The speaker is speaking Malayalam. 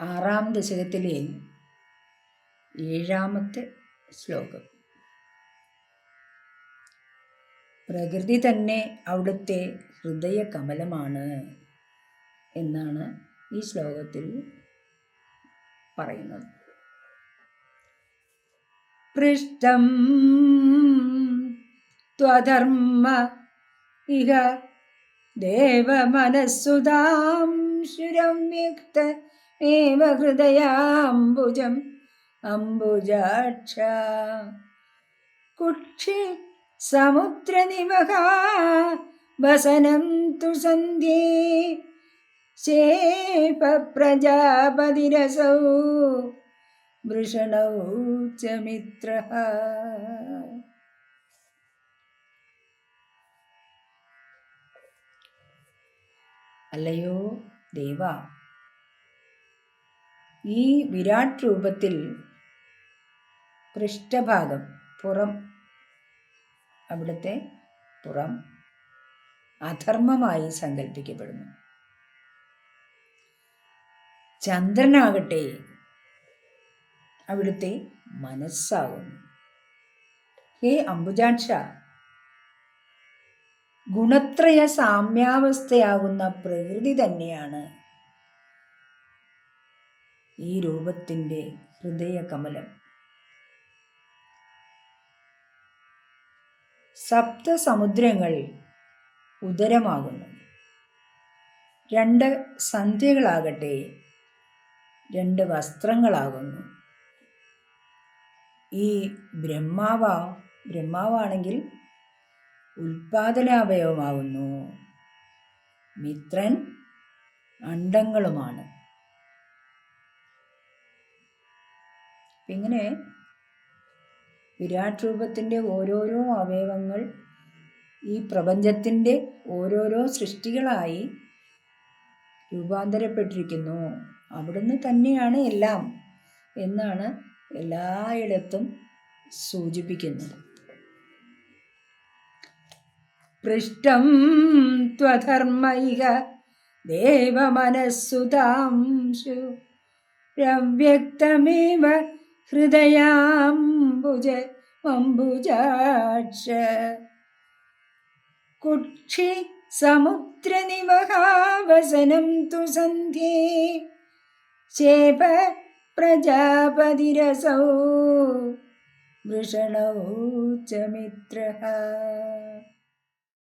ആറാം ദശകത്തിലെ ഏഴാമത്തെ ശ്ലോകം. പ്രകൃതി തന്നെ അവിടുത്തെ ഹൃദയ കമലമാണ് എന്നാണ് ഈ ശ്ലോകത്തിൽ പറയുന്നത്. പൃഷ്ടം ത്വധർമ്മ ഇഹ ദേവമനസ്സുതാം ശുരം വ്യക്ത ഏവ ഹൃദയാംബുജം അംബുജാക്ഷ. കുക്ഷി സമുദ്രനിവഹാ വസനം തു സന്ധ്യേ ശേപ പ്രജാപതിരസൗ വൃഷണൗ ച മിത്ര. അല്ലയോ ദേവ. ഈ വിരാട് രൂപത്തിൽ പൃഷ്ഠഭാഗം പുറം അവിടുത്തെ പുറം അധർമ്മമായി സങ്കല്പിക്കപ്പെടുന്നു ചന്ദ്രനാകട്ടെ അവിടുത്തെ മനസ്സാകുന്നു. ഹേ അംബുജാക്ഷ ഗുണത്രയ സാമ്യാവസ്ഥയാകുന്ന പ്രകൃതി തന്നെയാണ് ഈ രൂപത്തിന്റെ ഹൃദയകമലം. സപ്തസമുദ്രങ്ങൾ ഉദരമാകുന്നു. രണ്ട് സന്ധ്യകളാകട്ടെ രണ്ട് വസ്ത്രങ്ങളാകുന്നു. ഈ ബ്രഹ്മാവ ബ്രഹ്മാവാണെങ്കിൽ ഉൽപാദനാവയവമാകുന്നു. മിത്രൻ അണ്ടങ്ങളുമാണ് ഇങ്ങനെ വിരാട് രൂപത്തിന്റെ ഓരോരോ അവയവങ്ങൾ ഈ പ്രപഞ്ചത്തിന്റെ ഓരോരോ സൃഷ്ടികളായി രൂപാന്തരപ്പെട്ടിരിക്കുന്നു. അവിടുന്ന് തന്നെയാണ് എല്ലാം എന്നാണ് എല്ലായിടത്തും സൂചിപ്പിക്കുന്നത്. പൃഷ്ടം ത്വധർമ്മൈക ദേവമനസ്സുതാംശു. രവ്യക്തമേവ ഹൃദയാംബുജ അംബുജാക്ഷ കുക്ഷി സമുദ്രനിവഹാവസനം തു സന്ധ്യേ. ചേപ പ്രജാപതിരസൗ. വൃഷണൗ ച മിത്ര